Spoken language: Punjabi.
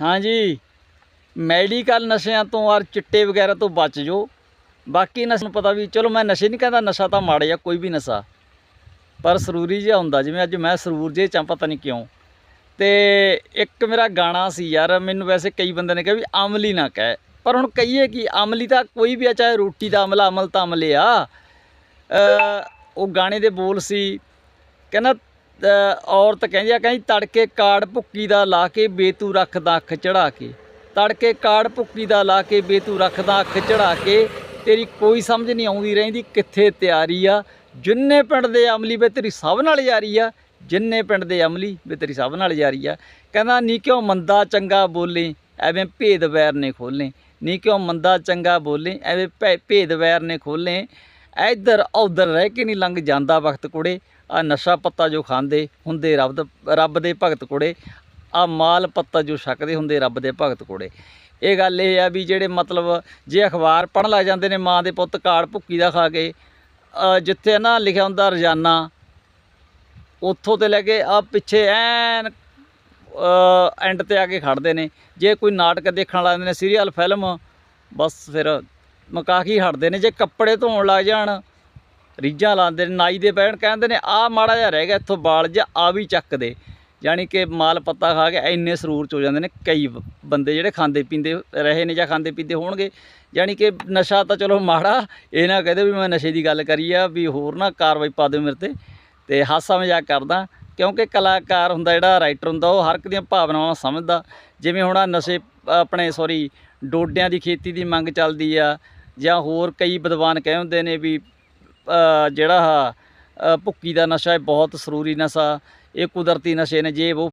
ਹਾਂਜੀ। ਮੈਡੀਕਲ ਨਸ਼ਿਆਂ ਤੋਂ ਔਰ ਚਿੱਟੇ ਵਗੈਰਾ ਤੋਂ ਬਚ ਜੋ ਬਾਕੀ ਨਸ਼ੇ ਨੂੰ ਪਤਾ ਵੀ, ਚਲੋ ਮੈਂ ਨਸ਼ੇ ਨਹੀਂ ਕਹਿੰਦਾ, ਨਸ਼ਾ ਤਾਂ ਮਾੜਾ ਆ, ਕੋਈ ਵੀ ਨਸ਼ਾ। ਪਰ ਸਰੂਰੀ ਜਿਹਾ ਹੁੰਦਾ, ਜਿਵੇਂ ਅੱਜ ਮੈਂ ਸਰੂਰ ਜੇ ਚਾਂ ਪਤਾ ਨਹੀਂ ਕਿਉਂ। ਤੇ ਇੱਕ ਮੇਰਾ ਗਾਣਾ ਸੀ ਯਾਰ, ਮੈਨੂੰ ਵੈਸੇ ਕਈ ਬੰਦੇ ਨੇ ਕਿਹਾ ਵੀ ਅਮਲੀ ਨਾ ਕਹਿ। ਪਰ ਹੁਣ ਕਹੀਏ ਕਿ ਅਮਲੀ ਤਾਂ ਕੋਈ ਵੀ ਆ, ਚਾਹੇ ਰੋਟੀ ਦਾ ਅਮਲਾ ਅਮਲ ਤਾਂ ਅਮਲੇ ਆ। ਉਹ ਗਾਣੇ ਦੇ ਬੋਲ ਸੀ, ਕਹਿੰਦਾ ਔਰਤ ਕਹਿੰਦੀ ਆ, ਕਹਿੰਦੀ ਤੜਕੇ ਕਾੜ ਭੁੱਕੀ ਦਾ ਲਾ ਕੇ ਬੇਤੂ ਰੱਖਦਾ ਅੱਖ ਚੜਾ ਕੇ। ਤੜਕੇ ਕਾੜ ਭੁੱਕੀ ਦਾ ਲਾ ਕੇ ਬੇਤੂ ਰੱਖਦਾ ਅੱਖ ਚੜਾ ਕੇ। ਤੇਰੀ ਕੋਈ ਸਮਝ ਨਹੀਂ ਆਉਂਦੀ ਰਹਿੰਦੀ ਕਿੱਥੇ ਤਿਆਰੀ ਆ। ਜਿੰਨੇ ਪਿੰਡ ਦੇ ਅਮਲੀ ਵੇ ਤੇਰੀ ਸਭ ਨਾਲ ਯਾਰੀ ਆ। ਜਿੰਨੇ ਪਿੰਡ ਦੇ ਅਮਲੀ ਵੇ ਤੇਰੀ ਸਭ ਨਾਲ ਯਾਰੀ ਆ। ਕਹਿੰਦਾ, ਨੀ ਕਿਉਂ ਮੰਦਾ ਚੰਗਾ ਬੋਲੇ, ਐਵੇਂ ਭੇਦ ਵੈਰ ਨੇ ਖੋਲੇ। ਨੀ ਕਿਉਂ ਮੰਦਾ ਚੰਗਾ ਬੋਲੇ, ਐਵੇਂ ਭੇ- ਭੇਦ ਵੈਰ ਨੇ ਖੋਲੇ। ਇੱਧਰ ਉੱਧਰ ਰਹਿ ਕੇ ਨਹੀਂ ਲੰਘ ਜਾਂਦਾ ਵਕਤ ਕੁੜੇ। ਆ ਨਸ਼ਾ ਪੱਤਾ ਜੋ ਖਾਂਦੇ ਹੁੰਦੇ ਰੱਬ ਦਾ- ਰੱਬ ਦੇ ਭਗਤ ਕੁੜੇ ਆ ਮਾਲ ਪੱਤਾ ਜੋ ਛਕਦੇ ਹੁੰਦੇ ਰੱਬ ਦੇ ਭਗਤ ਕੁੜੇ ਇਹ ਗੱਲ ਇਹ ਆ ਵੀ ਜਿਹੜੇ ਮਤਲਬ ਜੇ ਅਖਬਾਰ ਪੜ੍ਹਨ ਲੱਗ ਜਾਂਦੇ ਨੇ ਮਾਂ ਦੇ ਪੁੱਤ ਕਾੜ ਭੁੱਕੀ ਦਾ ਖਾ ਕੇ ਜਿੱਥੇ ਨਾ ਲਿਖਿਆ ਹੁੰਦਾ ਰੋਜ਼ਾਨਾ, ਉੱਥੋਂ ਤੇ ਲੈ ਕੇ ਆ ਪਿੱਛੇ ਐਨ ਐਂਡ ਤੇ ਆ ਕੇ ਖੜਦੇ ਨੇ। ਜੇ ਕੋਈ ਨਾਟਕ ਦੇਖਣ ਲੱਗਦੇ ਨੇ ਸੀਰੀਅਲ ਫਿਲਮ ਬਸ ਫਿਰ ਮਕਾ ਹਟਦੇ ਨੇ। ਜੇ ਕੱਪੜੇ ਧੋਣ ਲੱਗ ਜਾਣ ਰੀਝਾਂ ਲਾਉਂਦੇ ਨੇ, ਨਾਈ ਦੇ ਬਹਿਣ ਕਹਿੰਦੇ ਨੇ ਆ ਮਾੜਾ ਜਿਹਾ ਰਹਿ ਗਿਆ ਇੱਥੋਂ ਬਾਲ ਜਾਂ ਆ ਵੀ ਚੱਕ ਦੇ। ਯਾਨੀ ਕਿ ਮਾਲ ਪੱਤਾ ਖਾ ਕੇ ਇੰਨੇ ਸਰੂਰ ਚ ਹੋ ਜਾਂਦੇ ਨੇ, ਕਈ ਬੰਦੇ ਜਿਹੜੇ ਖਾਂਦੇ ਪੀਂਦੇ ਰਹੇ ਨੇ ਜਾਂ ਖਾਂਦੇ ਪੀਂਦੇ ਹੋਣਗੇ। ਯਾਨੀ ਕਿ ਨਸ਼ਾ ਤਾਂ ਚਲੋ ਮਾੜਾ, ਇਹ ਨਾ ਕਹਦੇ ਵੀ ਮੈਂ ਨਸ਼ੇ ਦੀ ਗੱਲ ਕਰੀ ਆ, ਵੀ ਹੋਰ ਨਾ ਕਾਰਵਾਈ ਪਾ ਦਿਓ ਮੇਰੇ ਤੇ। ਤੇ ਹਾਸਾ ਮਜ਼ਾਕ ਕਰਦਾ, ਕਿਉਂਕਿ ਕਲਾਕਾਰ ਹੁੰਦਾ ਜਿਹੜਾ, ਰਾਈਟਰ ਹੁੰਦਾ, ਉਹ ਹਰ ਇੱਕ ਦੀਆਂ ਭਾਵਨਾਵਾਂ ਸਮਝਦਾ। ਜਿਵੇਂ ਹੁਣ ਆਹ ਨਸ਼ੇ, ਆਪਣੇ ਸੌਰੀ, ਡੋਡਿਆਂ ਦੀ ਖੇਤੀ ਦੀ ਮੰਗ ਚੱਲਦੀ ਆ, ਜਾਂ ਹੋਰ ਕਈ ਵਿਦਵਾਨ ਕਹੇ ਹੁੰਦੇ ਨੇ ਵੀ ਜਿਹੜਾ ਆਹ, ਭੁੱਕੀ ਦਾ ਨਸ਼ਾ ਹੈ ਬਹੁਤ ਸਰੂਰੀ ਨਸ਼ਾ ਇਹ ਕੁਦਰਤੀ ਨਸ਼ੇ ਨੇ ਜੇ ਉਹ